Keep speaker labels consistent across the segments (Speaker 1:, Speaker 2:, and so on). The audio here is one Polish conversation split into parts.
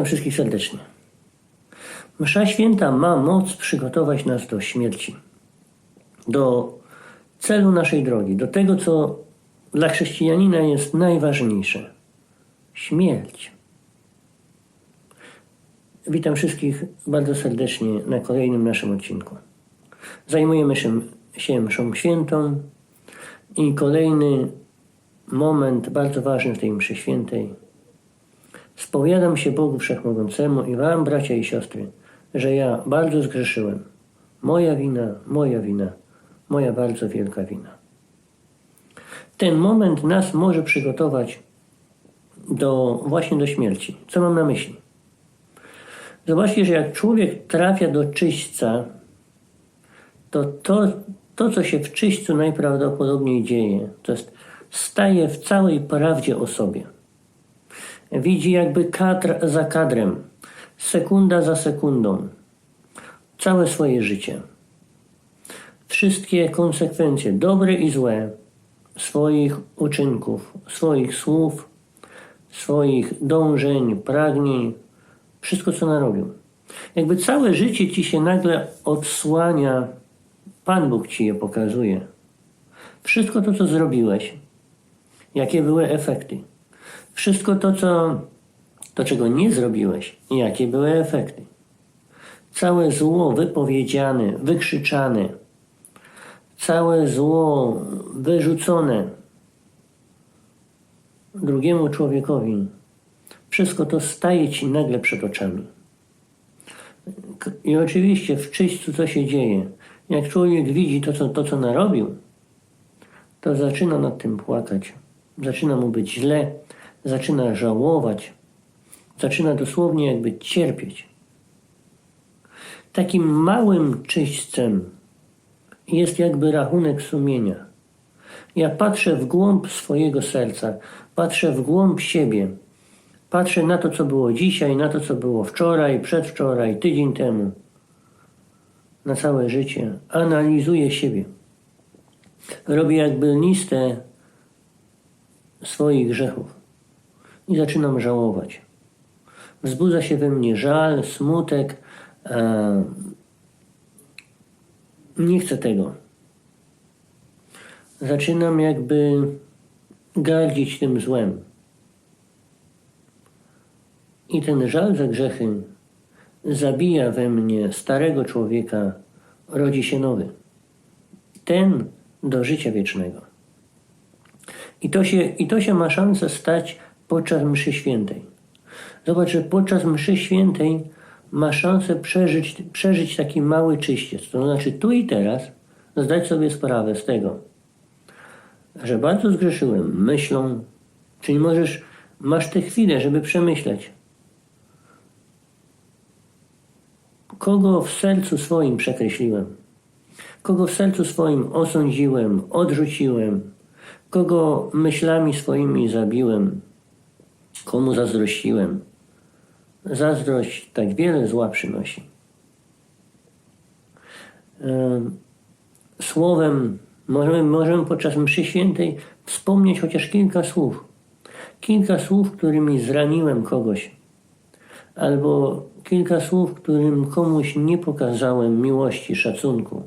Speaker 1: Witam wszystkich serdecznie. Msza święta ma moc przygotować nas do śmierci, do celu naszej drogi, do tego, co dla chrześcijanina jest najważniejsze śmierć. Witam wszystkich bardzo serdecznie na kolejnym naszym odcinku. Zajmujemy się, się mszą świętą i kolejny moment bardzo ważny w tej mszy świętej Spowiadam się Bogu Wszechmogącemu i Wam, bracia i siostry, że ja bardzo zgrzeszyłem. Moja wina, moja wina, moja bardzo wielka wina. Ten moment nas może przygotować do, właśnie do śmierci. Co mam na myśli? Zobaczcie, że jak człowiek trafia do czyśćca, to to, to co się w czyśćcu najprawdopodobniej dzieje, to jest staje w całej prawdzie o sobie widzi jakby kadr za kadrem, sekunda za sekundą, całe swoje życie. Wszystkie konsekwencje, dobre i złe, swoich uczynków, swoich słów, swoich dążeń, pragnień, wszystko co narobił. Jakby całe życie ci się nagle odsłania, Pan Bóg ci je pokazuje. Wszystko to, co zrobiłeś, jakie były efekty. Wszystko to, co, to, czego nie zrobiłeś, jakie były efekty. Całe zło wypowiedziane, wykrzyczane, całe zło wyrzucone drugiemu człowiekowi, wszystko to staje ci nagle przed oczami. I oczywiście w czyśćcu co się dzieje. Jak człowiek widzi to co, to, co narobił, to zaczyna nad tym płakać. Zaczyna mu być źle, zaczyna żałować, zaczyna dosłownie jakby cierpieć. Takim małym czyśćcem jest jakby rachunek sumienia. Ja patrzę w głąb swojego serca, patrzę w głąb siebie, patrzę na to, co było dzisiaj, na to, co było wczoraj, przedwczoraj, tydzień temu, na całe życie. Analizuję siebie. Robię jakby listę swoich grzechów i zaczynam żałować. Wzbudza się we mnie żal, smutek. E, nie chcę tego. Zaczynam jakby gardzić tym złem. I ten żal za grzechy zabija we mnie starego człowieka, rodzi się nowy. Ten do życia wiecznego. I to się, i to się ma szansę stać podczas mszy świętej. Zobacz, że podczas mszy świętej ma szansę przeżyć, przeżyć taki mały czyściec. To znaczy tu i teraz zdać sobie sprawę z tego, że bardzo zgrzeszyłem myślą, czyli możesz, masz tę chwilę, żeby przemyśleć, kogo w sercu swoim przekreśliłem, kogo w sercu swoim osądziłem, odrzuciłem, kogo myślami swoimi zabiłem, Komu zazdrościłem? Zazdrość tak wiele zła przynosi. Słowem możemy, możemy podczas mszy świętej wspomnieć chociaż kilka słów. Kilka słów, którymi zraniłem kogoś. Albo kilka słów, którym komuś nie pokazałem miłości, szacunku.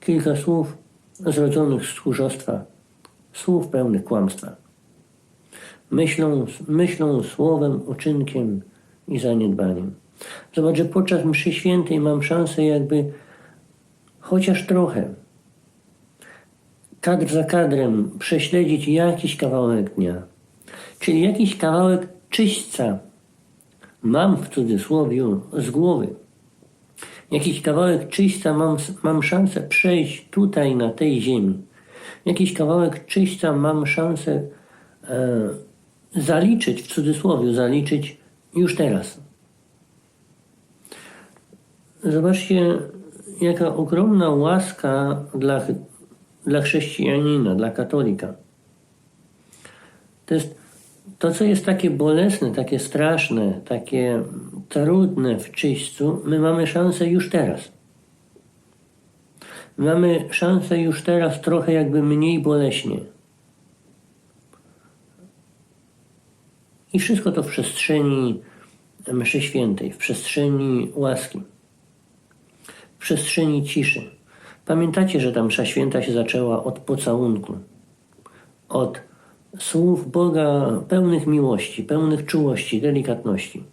Speaker 1: Kilka słów zrodzonych z tchórzostwa, słów pełnych kłamstwa myślą, myślą, słowem, uczynkiem i zaniedbaniem. Zobacz, że podczas mszy świętej mam szansę jakby chociaż trochę, kadr za kadrem prześledzić jakiś kawałek dnia. Czyli jakiś kawałek czyśćca mam w cudzysłowie z głowy. Jakiś kawałek czyśćca mam, mam szansę przejść tutaj na tej ziemi. Jakiś kawałek czyśćca mam szansę e, zaliczyć, w cudzysłowie, zaliczyć już teraz. Zobaczcie, jaka ogromna łaska dla, dla chrześcijanina, dla katolika. To jest to, co jest takie bolesne, takie straszne, takie trudne w czyśćcu, my mamy szansę już teraz. Mamy szansę już teraz trochę jakby mniej boleśnie. I wszystko to w przestrzeni mszy świętej, w przestrzeni łaski, w przestrzeni ciszy. Pamiętacie, że ta msza święta się zaczęła od pocałunku, od słów Boga pełnych miłości, pełnych czułości, delikatności.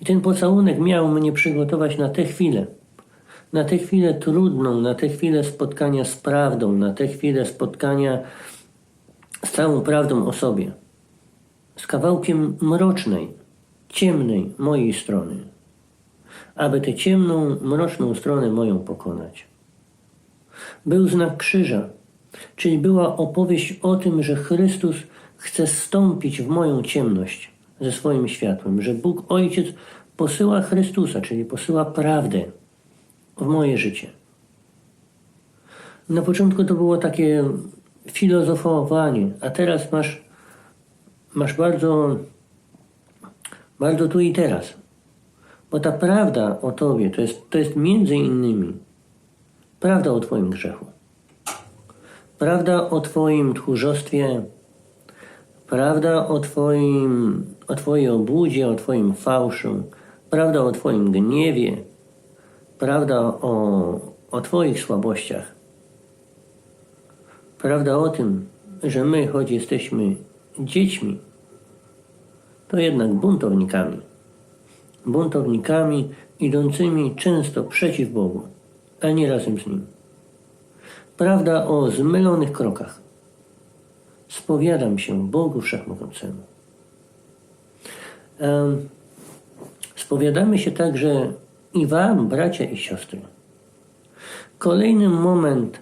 Speaker 1: I ten pocałunek miał mnie przygotować na tę chwilę, na tę chwilę trudną, na tę chwilę spotkania z prawdą, na tę chwilę spotkania z całą prawdą o sobie, z kawałkiem mrocznej, ciemnej mojej strony, aby tę ciemną, mroczną stronę moją pokonać. Był znak krzyża, czyli była opowieść o tym, że Chrystus chce stąpić w moją ciemność ze swoim światłem, że Bóg Ojciec posyła Chrystusa, czyli posyła prawdę w moje życie. Na początku to było takie filozofowanie, a teraz masz, masz bardzo, bardzo tu i teraz. Bo ta prawda o Tobie to jest, to jest między innymi prawda o Twoim grzechu. Prawda o Twoim tchórzostwie, prawda o Twoim, o Twojej obłudzie, o Twoim fałszu, prawda o Twoim gniewie, prawda o, o Twoich słabościach. Prawda o tym, że my, choć jesteśmy dziećmi, to jednak buntownikami. Buntownikami idącymi często przeciw Bogu, a nie razem z Nim. Prawda o zmylonych krokach. Spowiadam się Bogu Wszechmogącemu. Em, Spowiadamy się także i Wam, bracia i siostry. Kolejny moment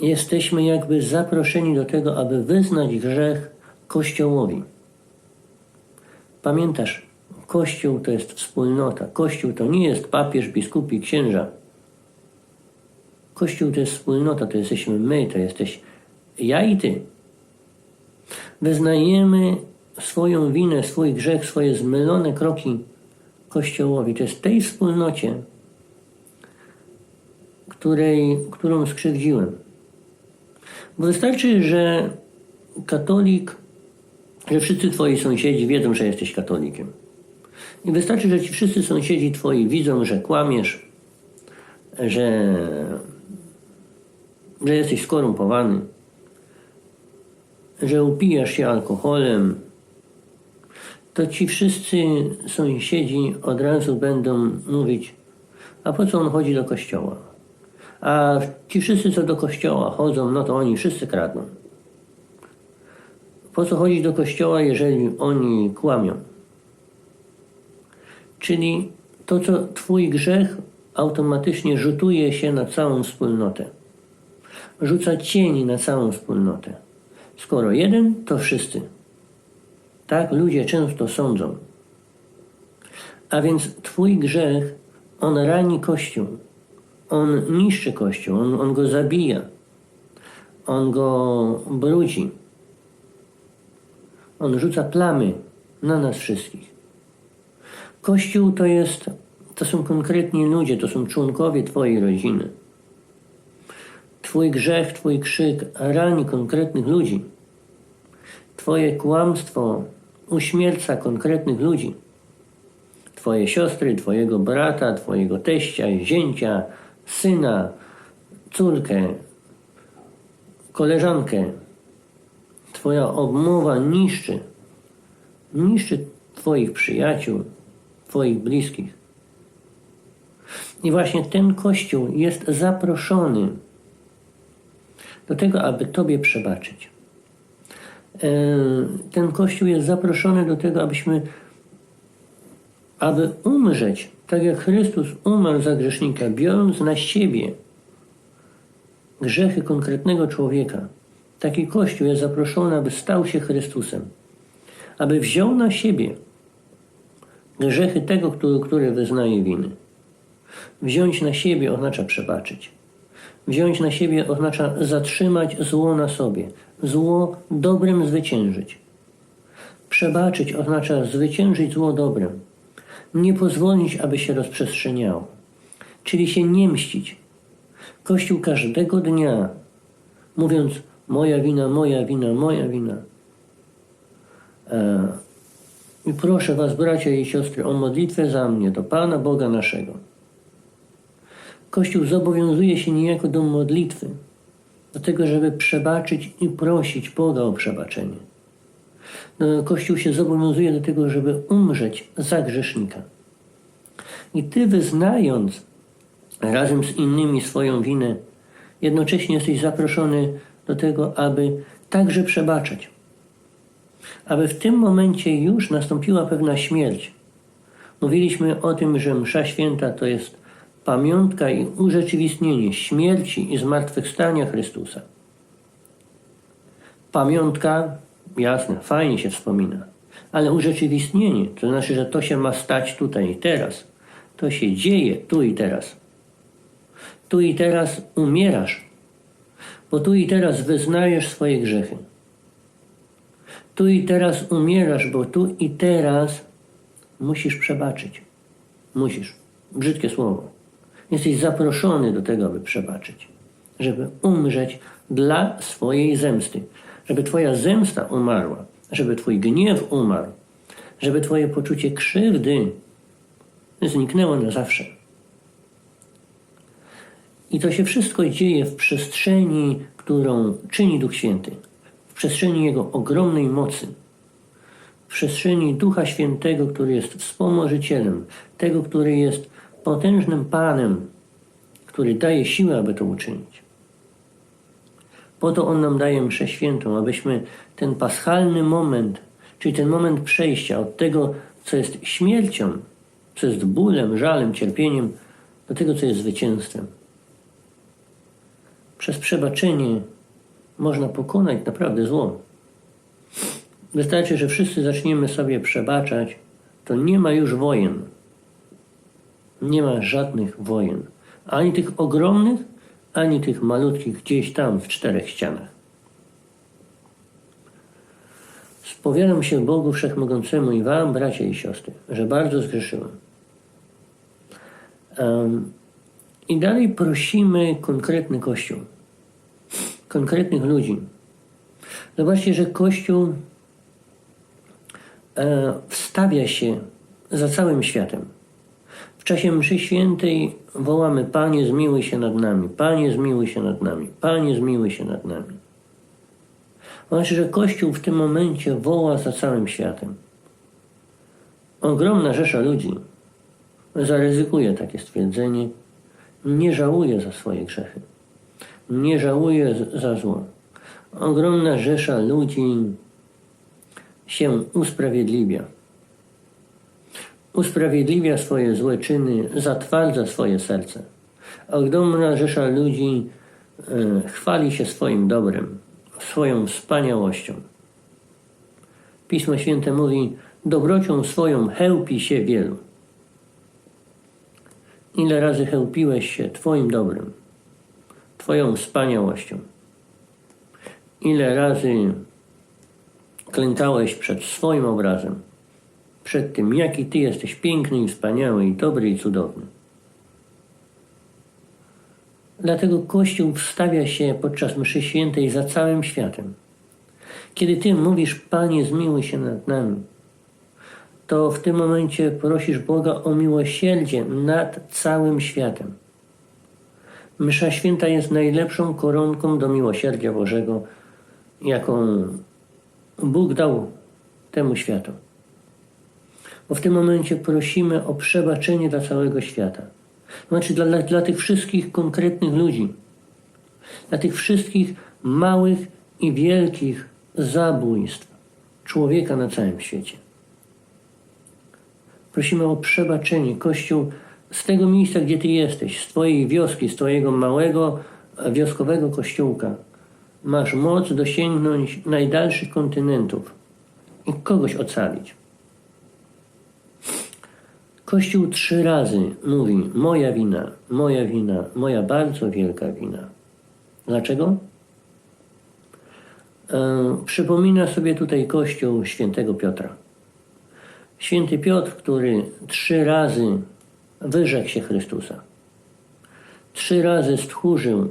Speaker 1: jesteśmy jakby zaproszeni do tego, aby wyznać grzech Kościołowi. Pamiętasz, Kościół to jest wspólnota. Kościół to nie jest papież, biskupi, księża. Kościół to jest wspólnota, to jesteśmy my, to jesteś ja i ty. Wyznajemy swoją winę, swój grzech, swoje zmylone kroki Kościołowi. To jest tej wspólnocie, której, którą skrzywdziłem. Bo wystarczy, że katolik, że wszyscy twoi sąsiedzi wiedzą, że jesteś katolikiem. I wystarczy, że ci wszyscy sąsiedzi twoi widzą, że kłamiesz, że, że jesteś skorumpowany, że upijasz się alkoholem, to ci wszyscy sąsiedzi od razu będą mówić, a po co on chodzi do kościoła? A ci wszyscy, co do kościoła chodzą, no to oni wszyscy kradną. Po co chodzić do kościoła, jeżeli oni kłamią? Czyli to, co Twój grzech automatycznie rzutuje się na całą wspólnotę. Rzuca cień na całą wspólnotę. Skoro jeden, to wszyscy. Tak ludzie często sądzą. A więc Twój grzech, on rani Kościół. On niszczy Kościół, on, on go zabija. On go brudzi. On rzuca plamy na nas wszystkich. Kościół to jest, to są konkretni ludzie, to są członkowie Twojej rodziny. Twój grzech, Twój krzyk rani konkretnych ludzi. Twoje kłamstwo uśmierca konkretnych ludzi. Twoje siostry, Twojego brata, Twojego teścia, zięcia, syna, córkę, koleżankę. Twoja obmowa niszczy, niszczy Twoich przyjaciół, Twoich bliskich. I właśnie ten Kościół jest zaproszony do tego, aby Tobie przebaczyć. E, Ten Kościół jest zaproszony do tego, abyśmy, aby umrzeć, tak jak Chrystus umarł za grzesznika, biorąc na siebie grzechy konkretnego człowieka. Taki Kościół jest zaproszony, aby stał się Chrystusem. aby wziął na siebie grzechy tego, który, który wyznaje winy. Wziąć na siebie oznacza przebaczyć. Wziąć na siebie oznacza zatrzymać zło na sobie, zło dobrem zwyciężyć. Przebaczyć oznacza zwyciężyć zło dobrem, nie pozwolić, aby się rozprzestrzeniało, czyli się nie mścić. Kościół każdego dnia, mówiąc moja wina, moja wina, moja wina. E, I proszę Was, bracia i siostry, o modlitwę za mnie do Pana Boga naszego. Kościół zobowiązuje się niejako do modlitwy, do tego, żeby przebaczyć i prosić Boga o przebaczenie. No, Kościół się zobowiązuje do tego, żeby umrzeć za grzesznika. I Ty wyznając razem z innymi swoją winę, jednocześnie jesteś zaproszony do tego, aby także przebaczać. Aby w tym momencie już nastąpiła pewna śmierć. Mówiliśmy o tym, że Msza Święta to jest pamiątka i urzeczywistnienie śmierci i zmartwychwstania Chrystusa. Pamiątka, jasne, fajnie się wspomina, ale urzeczywistnienie, to znaczy, że to się ma stać tutaj i teraz. To się dzieje tu i teraz. Tu i teraz umierasz, bo tu i teraz wyznajesz swoje grzechy. Tu i teraz umierasz, bo tu i teraz musisz przebaczyć. Musisz. Brzydkie słowo. Jesteś zaproszony do tego, aby przebaczyć. Żeby umrzeć dla swojej zemsty. Żeby Twoja zemsta umarła. Żeby Twój gniew umarł. Żeby Twoje poczucie krzywdy zniknęło na zawsze. I to się wszystko dzieje w przestrzeni, którą czyni Duch Święty, w przestrzeni Jego ogromnej mocy, w przestrzeni Ducha Świętego, który jest wspomożycielem, tego, który jest potężnym Panem, który daje siłę, aby to uczynić. Po to On nam daje mszę świętą, abyśmy ten paschalny moment, czyli ten moment przejścia od tego, co jest śmiercią, co jest bólem, żalem, cierpieniem, do tego, co jest zwycięstwem. Przez przebaczenie można pokonać naprawdę zło. Wystarczy, że wszyscy zaczniemy sobie przebaczać, to nie ma już wojen. Nie ma żadnych wojen. Ani tych ogromnych, ani tych malutkich gdzieś tam w czterech ścianach. Spowiadam się Bogu Wszechmogącemu i Wam, bracia i siostry, że bardzo zgrzeszyłem. I dalej prosimy konkretny Kościół, konkretnych ludzi. Zobaczcie, że Kościół e, wstawia się za całym światem. W czasie mszy świętej wołamy Panie zmiłuj się nad nami, Panie zmiłuj się nad nami, Panie zmiłuj się nad nami. Znaczy, że Kościół w tym momencie woła za całym światem. Ogromna rzesza ludzi zaryzykuje takie stwierdzenie, nie żałuje za swoje grzechy, nie żałuje za zło. Ogromna rzesza ludzi się usprawiedliwia. Usprawiedliwia swoje złe czyny, zatwardza swoje serce. Ogromna rzesza ludzi e, chwali się swoim dobrem, swoją wspaniałością. Pismo Święte mówi, dobrocią swoją chełpi się wielu. Ile razy chełpiłeś się Twoim dobrem, Twoją wspaniałością? Ile razy klękałeś przed swoim obrazem, przed tym, jaki Ty jesteś piękny i wspaniały, i dobry i cudowny. Dlatego Kościół wstawia się podczas mszy świętej za całym światem. Kiedy Ty mówisz, Panie, zmiłuj się nad nami, to w tym momencie prosisz Boga o miłosierdzie nad całym światem. Msza święta jest najlepszą koronką do miłosierdzia Bożego, jaką Bóg dał temu światu. Bo w tym momencie prosimy o przebaczenie dla całego świata. Znaczy dla, dla, dla tych wszystkich konkretnych ludzi, dla tych wszystkich małych i wielkich zabójstw człowieka na całym świecie. Prosimy o przebaczenie. Kościół z tego miejsca, gdzie Ty jesteś, z Twojej wioski, z Twojego małego wioskowego kościółka, masz moc dosięgnąć najdalszych kontynentów i kogoś ocalić. Kościół trzy razy mówi: Moja wina, moja wina, moja bardzo wielka wina. Dlaczego? E, przypomina sobie tutaj Kościół świętego Piotra. Święty Piotr, który trzy razy wyrzekł się Chrystusa, trzy razy stchórzył,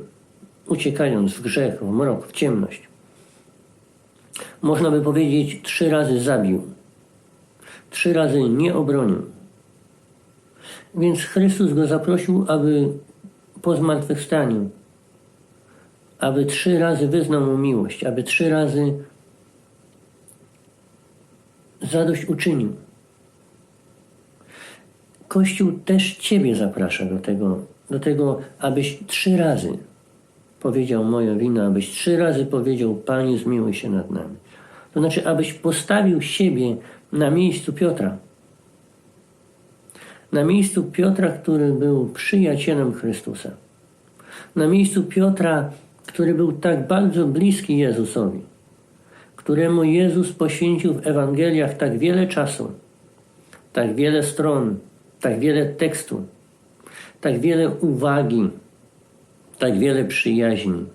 Speaker 1: uciekając w grzech, w mrok, w ciemność. Można by powiedzieć, trzy razy zabił, trzy razy nie obronił. Więc Chrystus go zaprosił, aby po zmartwychwstaniu, aby trzy razy wyznał mu miłość, aby trzy razy zadość uczynił. Kościół też Ciebie zaprasza do tego, do tego, abyś trzy razy powiedział moja wina, abyś trzy razy powiedział Panie zmiłuj się nad nami. To znaczy, abyś postawił siebie na miejscu Piotra. Na miejscu Piotra, który był przyjacielem Chrystusa. Na miejscu Piotra, który był tak bardzo bliski Jezusowi, któremu Jezus poświęcił w Ewangeliach tak wiele czasu, tak wiele stron, tak wiele tekstu, tak wiele uwagi, tak wiele przyjaźni,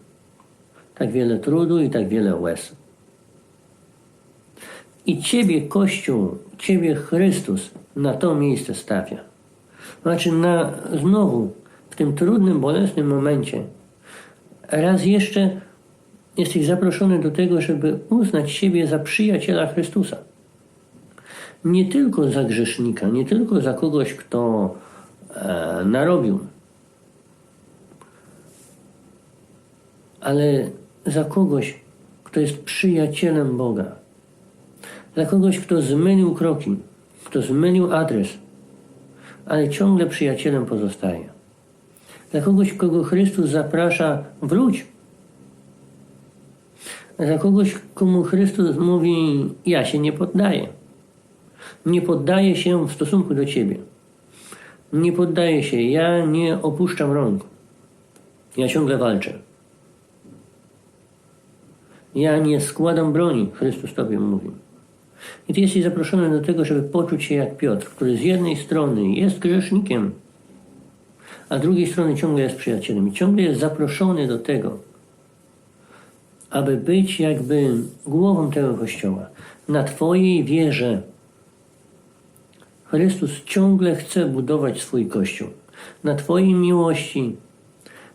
Speaker 1: tak wiele trudu i tak wiele łez. I Ciebie Kościół, Ciebie Chrystus na to miejsce stawia. Znaczy na, znowu w tym trudnym, bolesnym momencie raz jeszcze jesteś zaproszony do tego, żeby uznać siebie za przyjaciela Chrystusa. Nie tylko za grzesznika, nie tylko za kogoś, kto e, narobił, ale za kogoś, kto jest przyjacielem Boga. Za kogoś, kto zmylił kroki, kto zmylił adres, ale ciągle przyjacielem pozostaje. Za kogoś, kogo Chrystus zaprasza, wróć. Za kogoś, komu Chrystus mówi, ja się nie poddaję. Nie poddaję się w stosunku do Ciebie. Nie poddaję się, ja nie opuszczam rąk. Ja ciągle walczę. Ja nie składam broni, Chrystus Tobie mówi. I Ty jesteś zaproszony do tego, żeby poczuć się jak Piotr, który z jednej strony jest grzesznikiem, a z drugiej strony ciągle jest przyjacielem i ciągle jest zaproszony do tego, aby być jakby głową tego Kościoła. Na Twojej wierze Chrystus ciągle chce budować swój Kościół. Na Twojej miłości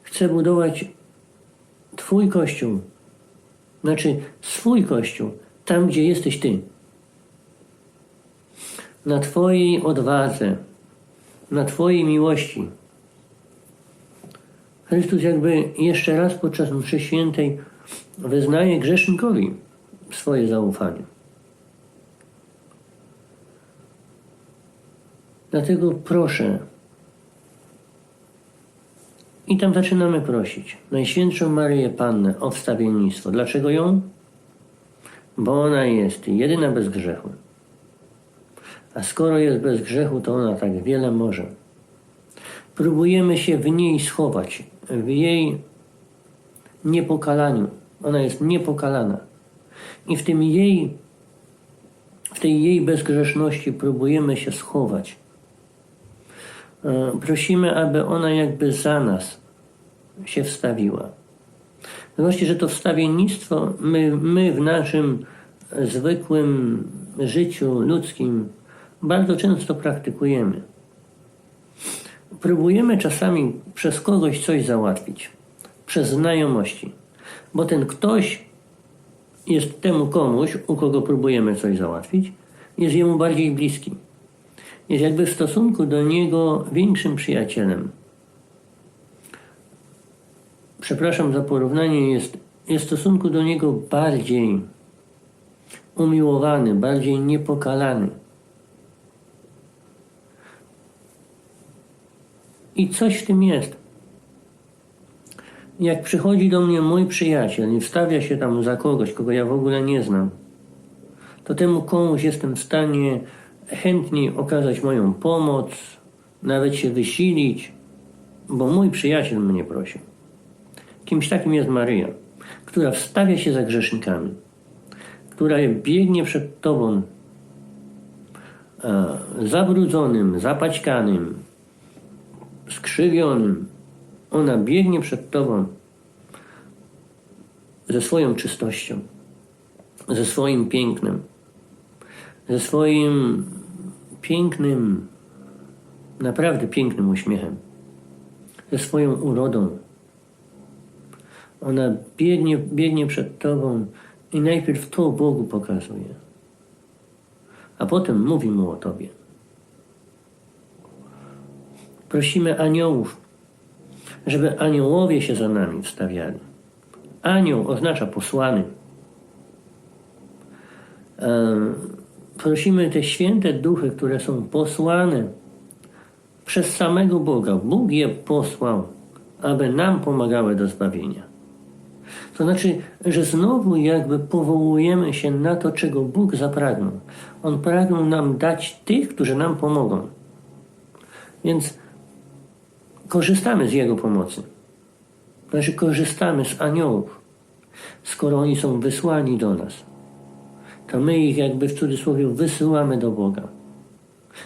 Speaker 1: chce budować Twój Kościół. Znaczy swój Kościół, tam gdzie jesteś Ty. Na Twojej odwadze, na Twojej miłości. Chrystus jakby jeszcze raz podczas mszy świętej wyznaje grzesznikowi swoje zaufanie. Dlatego proszę. I tam zaczynamy prosić Najświętszą Maryję Pannę o wstawiennictwo. Dlaczego ją? Bo ona jest jedyna bez grzechu. A skoro jest bez grzechu, to ona tak wiele może. Próbujemy się w niej schować, w jej niepokalaniu. Ona jest niepokalana. I w tym jej, w tej jej bezgrzeszności próbujemy się schować. E, Prosimy, aby ona jakby za nas się wstawiła. Zobaczcie, że to wstawiennictwo my, my w naszym zwykłym życiu ludzkim bardzo często praktykujemy. Próbujemy czasami przez kogoś coś załatwić, przez znajomości, bo ten ktoś jest temu komuś, u kogo próbujemy coś załatwić, jest jemu bardziej bliski. Jest jakby w stosunku do niego większym przyjacielem. Przepraszam za porównanie, jest, jest w stosunku do niego bardziej umiłowany, bardziej niepokalany. I coś w tym jest. Jak przychodzi do mnie mój przyjaciel i wstawia się tam za kogoś, kogo ja w ogóle nie znam, to temu komuś jestem w stanie chętniej okazać moją pomoc, nawet się wysilić, bo mój przyjaciel mnie prosił. Kimś takim jest Maryja, która wstawia się za grzesznikami, która biegnie przed Tobą, e, zabrudzonym, zapaćkanym, skrzywionym, ona biegnie przed Tobą ze swoją czystością, ze swoim pięknem, ze swoim pięknym, naprawdę pięknym uśmiechem, ze swoją urodą. Ona biegnie, biegnie przed Tobą i najpierw to Bogu pokazuje, a potem mówi Mu o Tobie. Prosimy aniołów, żeby aniołowie się za nami wstawiali. Anioł oznacza posłany. Prosimy te święte duchy, które są posłane przez samego Boga. Bóg je posłał, aby nam pomagały do zbawienia. To znaczy, że znowu jakby powołujemy się na to, czego Bóg zapragnął. On pragnął nam dać tych, którzy nam pomogą. Więc korzystamy z Jego pomocy. Znaczy, korzystamy z aniołów, skoro oni są wysłani do nas. To my ich jakby w cudzysłowie wysyłamy do Boga.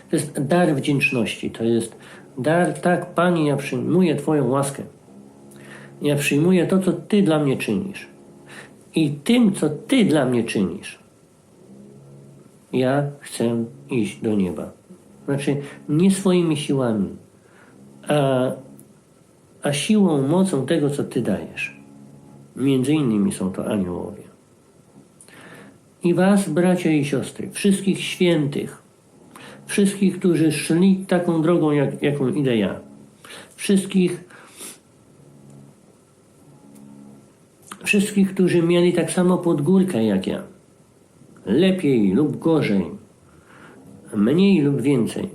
Speaker 1: To jest dar wdzięczności. To jest dar, tak, Panie, ja przyjmuję Twoją łaskę. Ja przyjmuję to, co Ty dla mnie czynisz. I tym, co Ty dla mnie czynisz, ja chcę iść do nieba. Znaczy, nie swoimi siłami, a, a siłą, mocą tego, co Ty dajesz. Między innymi są to aniołowie. I Was, bracia i siostry, wszystkich świętych, wszystkich, którzy szli taką drogą, jak, jaką idę ja, wszystkich, wszystkich, którzy mieli tak samo podgórkę jak ja, lepiej lub gorzej, mniej lub więcej.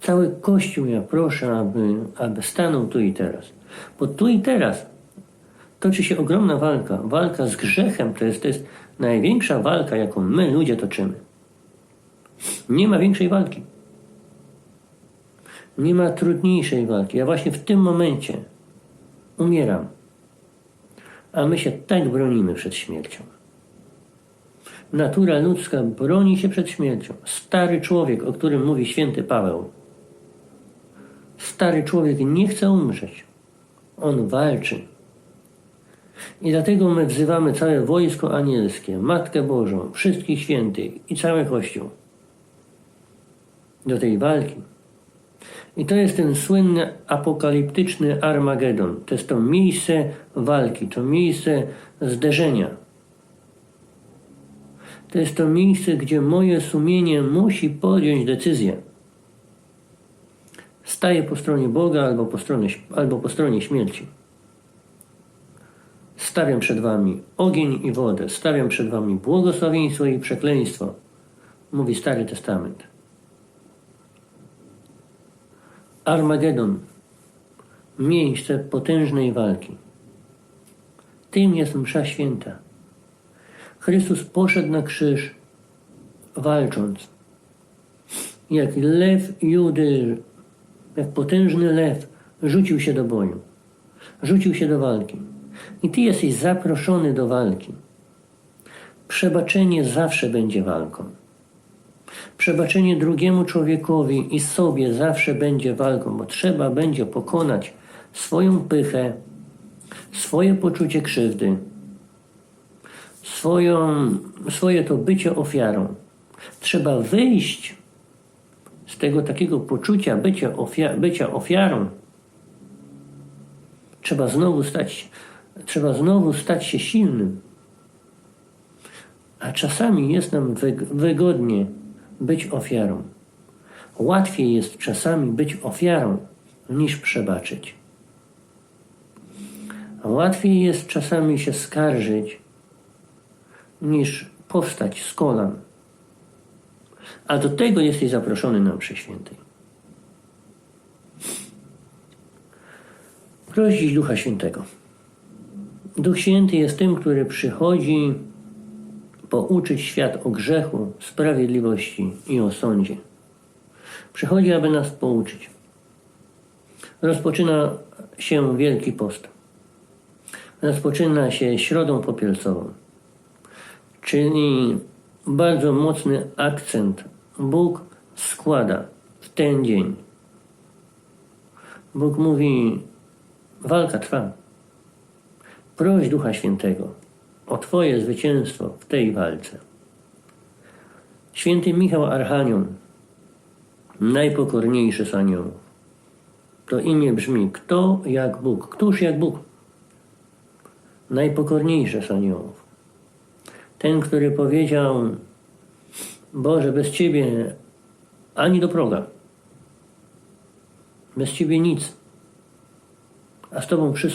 Speaker 1: Cały Kościół ja proszę, aby, aby stanął tu i teraz. Bo tu i teraz toczy się ogromna walka. Walka z grzechem to jest, to jest największa walka, jaką my ludzie toczymy. Nie ma większej walki. Nie ma trudniejszej walki. Ja właśnie w tym momencie umieram. A my się tak bronimy przed śmiercią. Natura ludzka broni się przed śmiercią. Stary człowiek, o którym mówi święty Paweł. Stary człowiek nie chce umrzeć. On walczy. I dlatego my wzywamy całe wojsko anielskie, Matkę Bożą, wszystkich świętych i cały Kościół do tej walki. I to jest ten słynny apokaliptyczny Armagedon. To jest to miejsce walki, to miejsce zderzenia. To jest to miejsce, gdzie moje sumienie musi podjąć decyzję. Staję po stronie Boga albo po stronie, albo po stronie śmierci. Stawiam przed wami ogień i wodę, stawiam przed wami błogosławieństwo i przekleństwo, mówi Stary Testament. Armagedon, miejsce potężnej walki. Tym jest msza święta. Chrystus poszedł na krzyż walcząc. Jak lew Judy, jak potężny lew, rzucił się do boju, rzucił się do walki. I ty jesteś zaproszony do walki. Przebaczenie zawsze będzie walką. Przebaczenie drugiemu człowiekowi i sobie zawsze będzie walką, bo trzeba będzie pokonać swoją pychę, swoje poczucie krzywdy, swoją, swoje to bycie ofiarą. Trzeba wyjść z tego takiego poczucia bycia, ofiar, bycia ofiarą. Trzeba znowu stać, trzeba znowu stać się silnym. A czasami jest nam wygodnie być ofiarą. Łatwiej jest czasami być ofiarą niż przebaczyć. Łatwiej jest czasami się skarżyć niż powstać z kolan. A do tego jesteś zaproszony na mszy świętej. Proś Ducha Świętego. Duch Święty jest tym, który przychodzi pouczyć świat o grzechu, sprawiedliwości i o sądzie. Przychodzi, aby nas pouczyć. Rozpoczyna się Wielki Post. Rozpoczyna się Środą Popielcową. Czyli bardzo mocny akcent Bóg składa w ten dzień. Bóg mówi: walka trwa. Proś Ducha Świętego o Twoje zwycięstwo w tej walce. Święty Michał Archanioł, najpokorniejszy z aniołów. To imię brzmi kto jak Bóg. Któż jak Bóg? Najpokorniejszy z aniołów. Ten, który powiedział: Boże, bez Ciebie ani do proga. Bez Ciebie nic. A z Tobą wszystko.